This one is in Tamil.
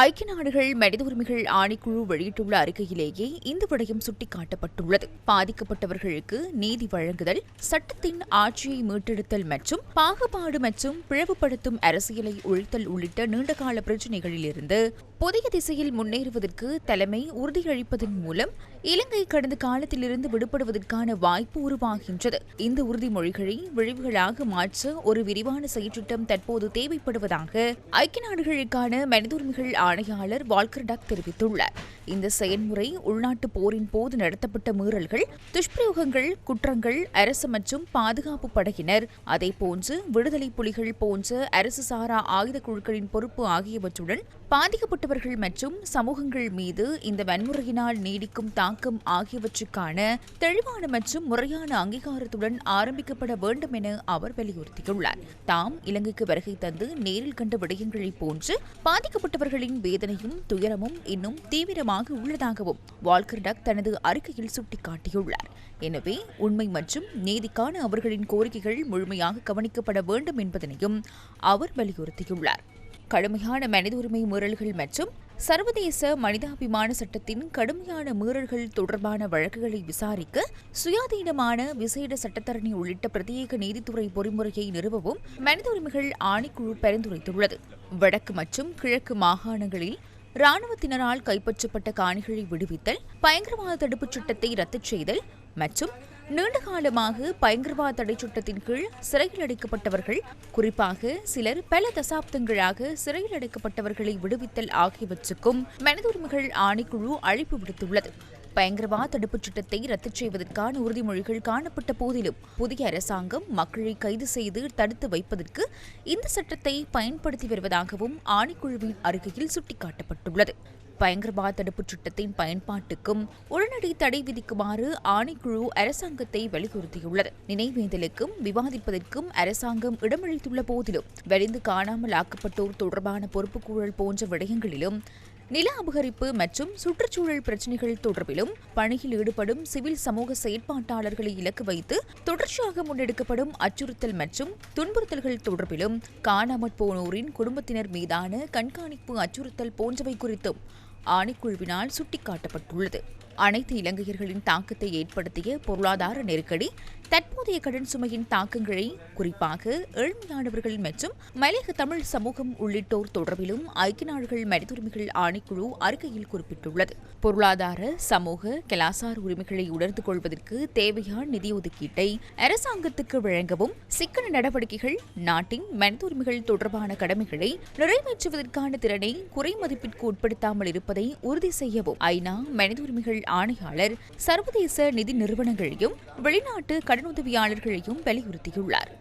ஐக்கிய நாடுகள் மனித உரிமைகள் ஆணைக்குழு வெளியிட்டுள்ள அறிக்கையிலேயே இந்த விடயம் சுட்டிக்காட்டப்பட்டுள்ளது. பாதிக்கப்பட்டவர்களுக்கு நீதி வழங்குதல் சட்டத்தின் ஆட்சியை மீட்டெடுத்தல் மற்றும் பாகுபாடு மற்றும் பிளவுபடுத்தும் அரசியலை ஒழித்தல் உள்ளிட்ட நீண்டகால பிரச்சினைகளிலிருந்து புதிய திசையில் முன்னேறுவதற்கு தலைமை உறுதியளிப்பதன் மூலம் இலங்கை கடந்த காலத்திலிருந்து விடுபடுவதற்கான வாய்ப்பு உருவாகின்றது. இந்த உறுதிமொழிகளை விளைவுகளாக மாற்ற ஒரு விரிவான செயற்றிட்டம் தற்போது தேவைப்படுவதாக ஐக்கிய நாடுகளுக்கான மனித உரிமைகள் ஆணையாளர் வால்கர் டக் தெரிவித்துள்ளார். இந்த செயல்முறை உள்நாட்டு போரின் போது நடத்தப்பட்ட மீறல்கள் துஷ்பிரயோகங்கள் குற்றங்கள் அரசு மற்றும் பாதுகாப்பு படையினர் அதேபோன்று விடுதலை புலிகள் போன்ற அரசு சாரா ஆயுத குழுக்களின் பொறுப்பு ஆகியவற்றுடன் பாதிக்கப்பட்ட பாதிக்கப்பட்டவர்கள் மற்றும் சமூகங்கள் மீது இந்த வன்முறையினால் நீடிக்கும் தாக்கம் ஆகியவற்றுக்கான தெளிவான மற்றும் முறையான அங்கீகாரத்துடன் ஆரம்பிக்கப்பட வேண்டும் என அவர் வலியுறுத்தியுள்ளார். தாம் இலங்கைக்கு வருகை தந்து நேரில் கண்ட விடயங்களைப் போன்று பாதிக்கப்பட்டவர்களின் வேதனையும் துயரமும் இன்னும் தீவிரமாக உள்ளதாகவும் வால்கர் டக் தனது அறிக்கையில் சுட்டிக்காட்டியுள்ளார். எனவே உண்மை மற்றும் நீதிக்கான அவர்களின் கோரிக்கைகள் முழுமையாக கவனிக்கப்பட வேண்டும் என்பதனையும் அவர் வலியுறுத்தியுள்ளார். கடுமையான மனித உரிமை மீறல்கள் மற்றும் சர்வதேச மனிதாபிமான சட்டத்தின் கடுமையான மீறல்கள் தொடர்பான வழக்குகளை விசாரிக்க சுயாதீனமான விசேட சட்டத்தரணி உள்ளிட்ட பிரத்யேக நீதித்துறை பொறிமுறையை நிறுவவும் மனித உரிமைகள் ஆணைக்குழு பரிந்துரைத்துள்ளது. வடக்கு மற்றும் கிழக்கு மாகாணங்களில் ராணுவத்தினரால் கைப்பற்றப்பட்ட காணிகளை விடுவித்தல் பயங்கரவாத தடுப்புச் சட்டத்தை ரத்து செய்தல் மற்றும் நீண்ட காலமாக பயங்கரவாத தடை சட்டத்தின் கீழ் சிறையில் அடைக்கப்பட்டவர்கள் குறிப்பாக சிலர் பல தசாப்தங்களாக சிறையில் அடைக்கப்பட்டவர்களை விடுவித்தல் ஆகியவற்றுக்கும் மனித உரிமைகள் ஆணைக்குழு அழைப்பு விடுத்துள்ளது. பயங்கரவாத தடுப்புச் சட்டத்தை ரத்து செய்வதற்கான உறுதிமொழிகள் காணப்பட்ட போதிலும் புதிய அரசாங்கம் மக்களை கைது செய்து தடுத்து வைப்பதற்கு இந்த சட்டத்தை பயன்படுத்தி வருவதாகவும் ஆணைக்குழுவின் அறிக்கையில் சுட்டிக்காட்டப்பட்டுள்ளது. பயங்கரவாத தடுப்புச் சட்டத்தின் பயன்பாட்டுக்கும் உடனடி தடை விதிக்குமாறு ஆணைக்குழு அரசாங்கத்தை வலியுறுத்தியுள்ளது. நினைவேந்தலுக்கும் விவாதிப்பதற்கும் அரசாங்கம் இடமளித்துள்ள போதிலும் வெளிந்து காணாமல் ஆக்கப்பட்டோர் தொடர்பான பொறுப்புக்கூழல் போன்ற விடயங்களிலும் நில அபகரிப்பு மற்றும் சுற்றுச்சூழல் பிரச்சினைகள் தொடர்பிலும் பணியில் ஈடுபடும் சிவில் சமூக செயற்பாட்டாளர்களை இலக்கு வைத்து தொடர்ச்சியாக முன்னெடுக்கப்படும் அச்சுறுத்தல் மற்றும் துன்புறுத்தல்கள் தொடர்பிலும் காணாமற் போனோரின் குடும்பத்தினர் மீதான கண்காணிப்பு அச்சுறுத்தல் போன்றவை குறித்தும் ஆணைக்குழுவினால் சுட்டிக்காட்டப்பட்டுள்ளது. அனைத்து இலங்கையர்களின் தாக்கத்தை ஏற்படுத்திய பொருளாதார நெருக்கடி தற்போதைய கடன் சுமையின் தாக்கங்களை குறிப்பாக ஏழ்மையானவர்கள் மற்றும் மலையக தமிழ் சமூகம் உள்ளிட்டோர் தொடர்பிலும் ஐக்கிய நாடுகள் மனித உரிமைகள் ஆணைக்குழு அறிக்கையில் குறிப்பிட்டுள்ளது. பொருளாதார சமூக கலாசார உரிமைகளை உணர்ந்து கொள்வதற்கு தேவையான நிதி ஒதுக்கீட்டை அரசாங்கத்துக்கு வழங்கவும் சிக்கன நடவடிக்கைகள் நாட்டின் மனித உரிமைகள் தொடர்பான கடமைகளை நிறைவேற்றுவதற்கான திறனை குறைமதிப்பிற்கு உட்படுத்தாமல் இருப்பதை உறுதி செய்யவும் ஐநா மனித உரிமைகள் ஆணையாளர் சர்வதேச நிதி நிறுவனங்களையும் வெளிநாட்டு கடனுதவியாளர்களையும் வலியுறுத்தியுள்ளார்.